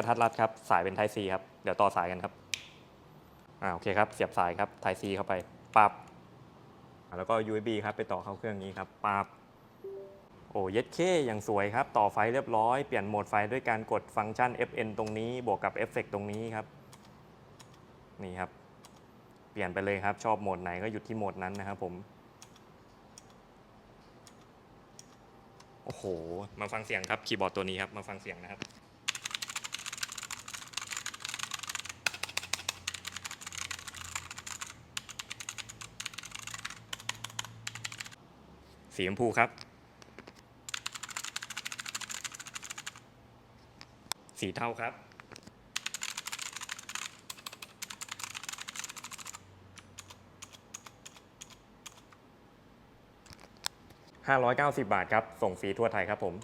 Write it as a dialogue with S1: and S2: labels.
S1: กระทัดรัดครับสายเป็น Type C ครับเดี๋ยวต่อสายกันครับอ่าโอเคครับเสียบสายครับ Type C เข้าไปปั๊บแล้วก็ USB ครับไปต่อเข้าเครื่องนี้ครับปั๊บโอ้เย็ดเคอย่างสวยครับ ต่อไฟเรียบร้อย เปลี่ยนโหมดไฟด้วยการกดฟังก์ชัน FN ตรงนี้บวกกับเอฟเฟกตรงนี้ครับ นี่ครับ เปลี่ยนไปเลยครับ ชอบโหมดไหนก็หยุดที่โหมดนั้นนะครับผม โอ้โห มาฟังเสียงครับคีย์บอร์ดตัวนี้ครับ มาฟังเสียงนะครับ สีชมพูครับ สีเทาครับ 590 บาทครับ ส่งฟรีทั่วไทยครับผม